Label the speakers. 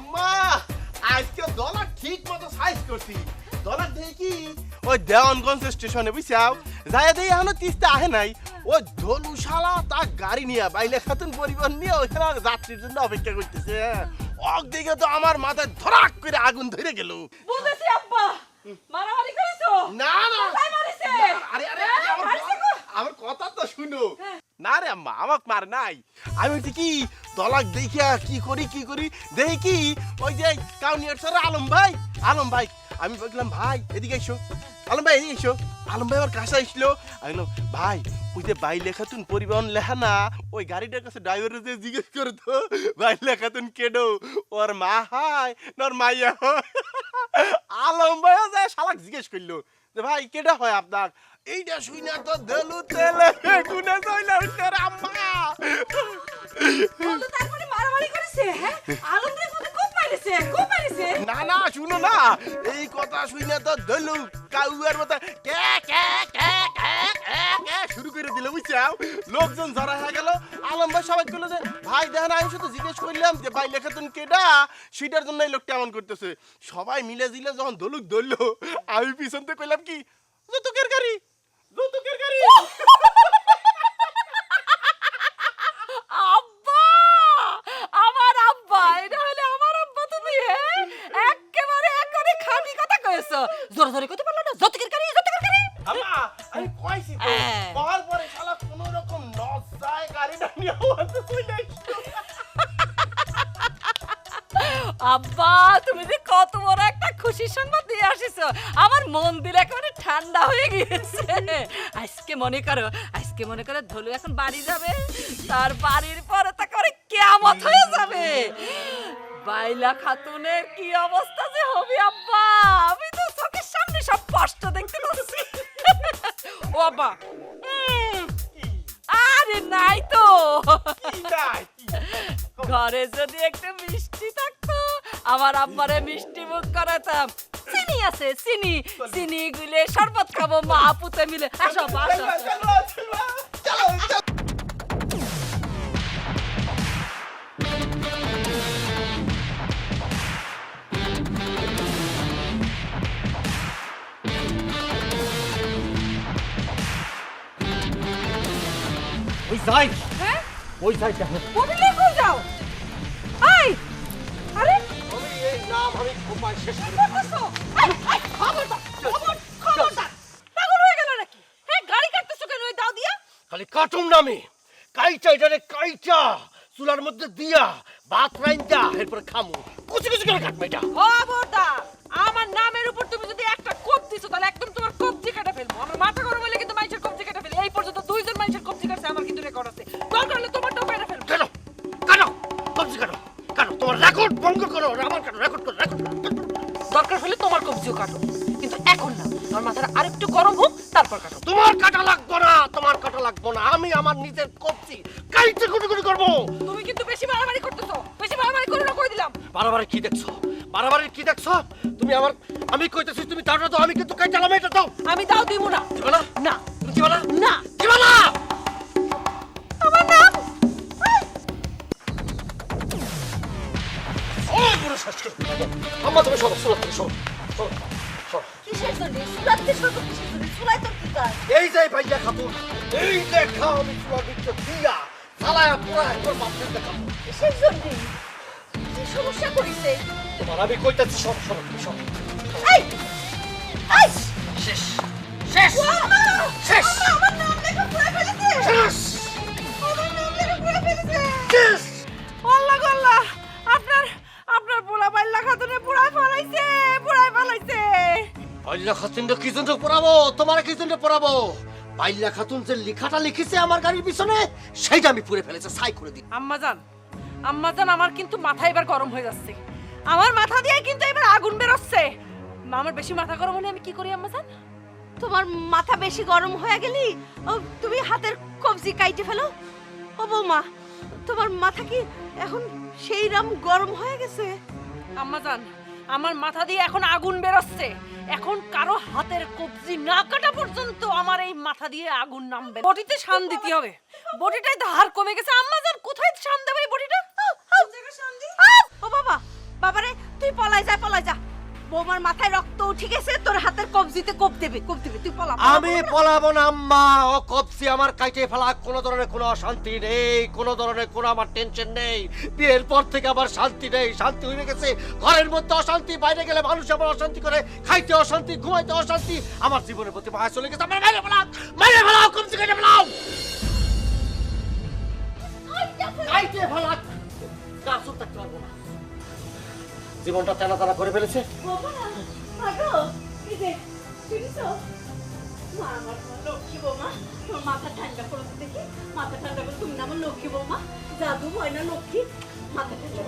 Speaker 1: আম্মা আজকে দলা ঠিক মতো সাইজ করছি। ডলার দেখি কি? ওই দেওয়ানগঞ্জ স্টেশনে বুঝছাও? যায় দেই এখনও তিস্তা আহে নাই। ও ধনুশালা তা গাড়ি নিয়ে বাইলে খাতুন পরিবহন নিয়ে ওইখানে যাত্রীর জন্য অপেক্ষা করতেছে। অক দিকে তো আমার মাথায় ধরাক করে আগুন ধরে গেল।
Speaker 2: বুঝেছি আব্বা মারামারি করেছ?
Speaker 1: না না। আরে আরে
Speaker 2: হ্যাঁ,
Speaker 1: আমার কথা তো শুনো।
Speaker 2: হ্যাঁ।
Speaker 1: না রে আম্মা, আমাক মার নাই। আমি বলছি কি দলাক দেখিয়া কি করি কি করি? দেখি ওই যে কাউনিয়ার স্যার আলম ভাই আলম ভাই। আমি বললাম, ভাই, এদিকে এসো। আলম ভাই, এদিকে এসো। আলম ভাই আমার কাছে আসলো। আমি বললাম, ভাই, ওই যে বাই লেখাতুন পরিবহন লেখা না, ওই গাড়িটার কাছে ড্রাইভারের যে জিজ্ঞেস করে তো, বাই লেখাতুন কেডো? ওর মা হাই নর মাইয়া আলম ভাইও যায় শালাক জিজ্ঞেস করল, যে ভাই, কেডা হয় আপনার? এইটা শুই না তো দেলু তেলে। গুনে হইছে আম্মা।
Speaker 2: তারপরে মারামারি করেছে হ্যাঁ? মারিছে মারিছে
Speaker 1: না না শুনো না। এই কথা শুই না তো দেলু। কাউয়ার মতো কে কে কে কে শুরু করে দিল বুঝছাও? লোকজন জড়া হয়ে গেল। আলম ভাই সবাই বলল যে ভাই দেখেন আমি শুধু জিজ্ঞেস করলাম যে ভাই লেখাতুন কেডা? সেটার জন্য এই লোকটা এমন করতেছে। সবাই মিলে জিলে যখন দলুক ধরলো আমি পিছন থেকে কইলাম কি যৌতুকের গাড়ি। যৌতুকের গাড়ি।
Speaker 2: আব্বা! আমার আব্বা এটা হলে আমার আব্বা তুমি হ্যাঁ? একেবারে একেবারে খাঁটি কথা কয়েছো জোরে জোরে কইতে পারল না? যতকের গাড়ি যতকের গাড়ি?
Speaker 1: আমা আমি কইছি তো
Speaker 2: হ্যাঁ।
Speaker 1: কল পরে শালা কোনো রকম নজায় গাড়িটা নিয়ে আমাদের চলে আসলো
Speaker 2: আব্বা তুমি যে কত বড় একটা খুশির সংবাদ আসিছো আমার মন দিল একেবারে ঠান্ডা হয়ে গিয়েছে। আজকে মনে করো আজকে মনে করো ধলু এখন বাড়ি যাবে। তার বাড়ির পরে তা করে কেয়ামত হয়ে যাবে। বাইলা খাতুনের কি অবস্থা যে হবে আব্বা? আমি তো চোখের সামনে সব কষ্ট দেখতে পাচ্ছি। ও আব্বা। আরে নাই তো? ঘরে যদি একটু মিষ্টি থাকতো আমার আব্বারে মিষ্টি মুখ করাতাম। চিনি আছে চিনি। চিনি গুলে শরবত খাব মা পুতে মিলে। আসো আসো।
Speaker 3: ওই যাই।
Speaker 2: হ্যাঁ?
Speaker 3: ওই যাই দেখো
Speaker 2: কই যাও। কাটতেছো কেন? ওই দাও দিয়া।
Speaker 3: খালি কাটুম নামে কাইটা এটারে কাইটা চুলার মধ্যে দিয়া ভাত রাইন্দা এরপরে খামু। কুচি কুচি করে কাটবে এটা।
Speaker 2: খবরদার। তোমার রেকর্ড
Speaker 3: ভঙ্গ করো আমার কাটো রেকর্ড করো রেকর্ড
Speaker 2: দরকার হলে তোমার কবজিও কাটো। কিন্তু এখন না আমার মাথাটা আরেকটু গরম হোক তারপর কাটো।
Speaker 3: তোমার কাটা লাগবো না তোমার কাটা লাগবো না আমি আমার নিজের কবজি কাইতে কুটি কুটি করব।
Speaker 2: তুমি কিন্তু বেশি মারামারি করতেছো বেশি মারামারি করো না কই দিলাম।
Speaker 3: বারবার কি দেখছ? বারবার কি দেখছ? তুমি আমার আমি কইতেছি তুমি তাড়া দাও আমি কিন্তু কাইটালাম এটা দাও।
Speaker 2: আমি দাও দিব না।
Speaker 3: দিবা না?
Speaker 2: না।
Speaker 3: তুমি না?
Speaker 2: না।
Speaker 3: আম্মা তুমি সরো সরো তুমি সরো সরো
Speaker 4: সুরাতে
Speaker 3: এই যে ভাইয়া খাতুন এই দেখা আমি তোমার ভিতর দিয়া সালায়া পুরা একবার বাপরে দেখাবো।
Speaker 4: কিসের জন্য? কি সমস্যা করিছে?
Speaker 3: তোমার আমি কইতাছি সব সরো তুমি
Speaker 4: এই এই!
Speaker 3: শেষ শেষ শেষ।
Speaker 4: আমার নাম লেখা পুরো ফেলেছে।
Speaker 3: শেষ। পাইলা খাতুন কি জন্য পড়াবো তোমার কি জন্য পড়াবো পাইলা খাতুন যে লেখাটা লিখেছে আমার গাড়ির পিছনে সেইটা আমি পুড়ে ফেলেছে সাই করে দিই
Speaker 2: আম্মাজান আম্মাজান আমার কিন্তু মাথা এবার গরম হয়ে যাচ্ছে। আমার মাথা দিয়ে কিন্তু এবার আগুন বেরোচ্ছে আমার বেশি মাথা গরম হলে আমি কি করি আম্মাজান
Speaker 4: তোমার মাথা বেশি গরম হয়ে গেলি ও তুমি হাতের কবজি কাইটে ফেলো। ও বৌমা তোমার মাথা কি এখন সেই রাম গরম হয়ে গেছে
Speaker 2: আম্মাজান আমার মাথা দিয়ে এখন আগুন বেরোচ্ছে। এখন কারও হাতের কবজি না কাটা পর্যন্ত আমার এই মাথা দিয়ে আগুন নামবে। বটিতে শান দিতে হবে। বডিটাই ধার কমে গেছে। আম্মা জান কোথায় শান দেবে এই
Speaker 4: আহ, ও বাবা বাবারে তুই পলাই যা পলাই যা। বৌমার মাথায় রক্ত উঠে গেছে তোর হাতের কবজিতে কোপ দেবে কোপ দেবে তুই পলা
Speaker 3: আমি
Speaker 4: পলা।
Speaker 3: পলাবো না আম্মা। ও কপসি আমার কাইটে ফেলা কোনো ধরনের কোনো অশান্তি নেই কোনো ধরনের কোনো আমার টেনশন নেই। বিয়ের পর থেকে আমার শান্তি নেই শান্তি হয়ে গেছে। ঘরের মধ্যে অশান্তি বাইরে গেলে মানুষ আমার অশান্তি করে খাইতে অশান্তি ঘুমাইতে অশান্তি। আমার জীবনের প্রতি মায়া চলে গেছে আমার বাইরে ফেলাও বাইরে ফেলাও কপসি কেটে ফেলাও। কাইটে ফেলা জীবনটা তেলা তারা করে ফেলেছে।
Speaker 4: মাথা ঠান্ডা করো দেখি, মাথা ঠান্ডা করে তুমি না আমার লক্ষ্মী বৌমা, জাদু হয় না লক্ষ্মী, মাথা ঠান্ডা